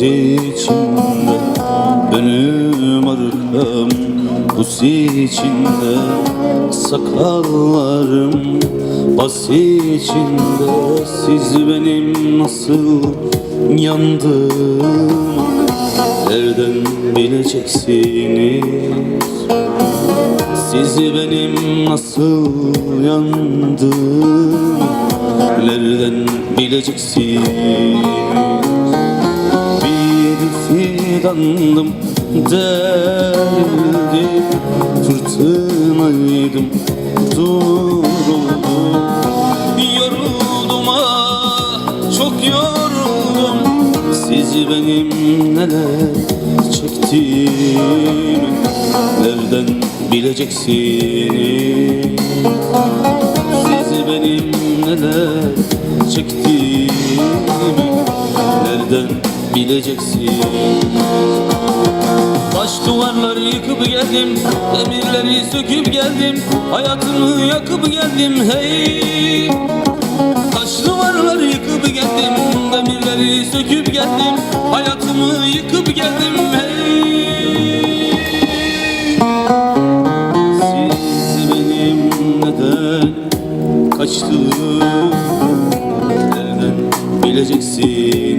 Pusi içinde Önüm arkam Pusi içinde Sakallarım. Bas içinde Siz benim nasıl yandım Nereden bileceksiniz? Siz benim nasıl yandım Nereden bileceksiniz? Fidandım Deldim Fırtınaydım. Duruldum Yoruldum ah Çok yoruldum. Siz benim neler çektiğimi Nereden bileceksiniz? Siz benim neler çektiğimi Nereden bileceksin? Taş duvarları yıkıp geldim Demirleri söküp geldim Hayatımı yakıp geldim hey. Taş duvarları yıkıp geldim Demirleri söküp geldim Hayatımı yıkıp geldim hey. Siz benim neden kaçtığımı Nereden bileceksiniz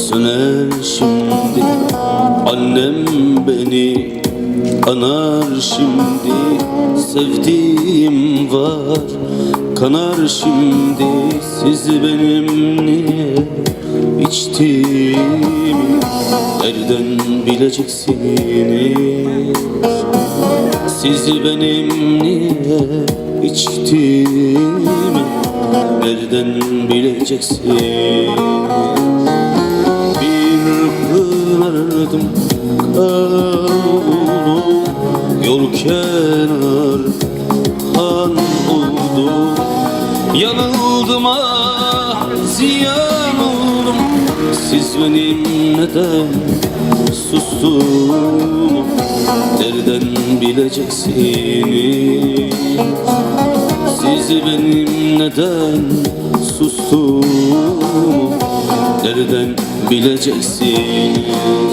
söner şimdi. Annem beni anar şimdi. Sevdiğim var kanar şimdi. Siz benim niye içtiğimi Nereden bileceksiniz? Siz benim niye içtiğimi Nereden bileceksin kavruldum Yol kenar han oldum Yanıldım ah ziyan oldum. Siz benim neden sustum. Nereden bileceksiniz? Siz benim neden sustuğumu Nereden bileceksiniz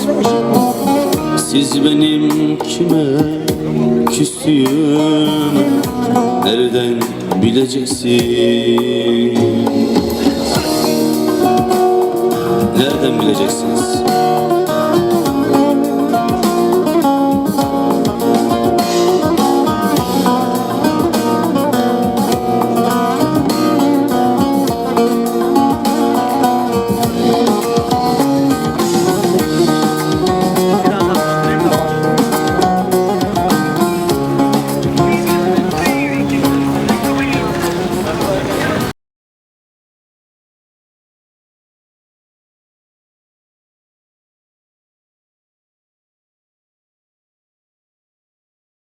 Siz benim kime küstüğümü Nereden bileceksiniz? Nereden bileceksiniz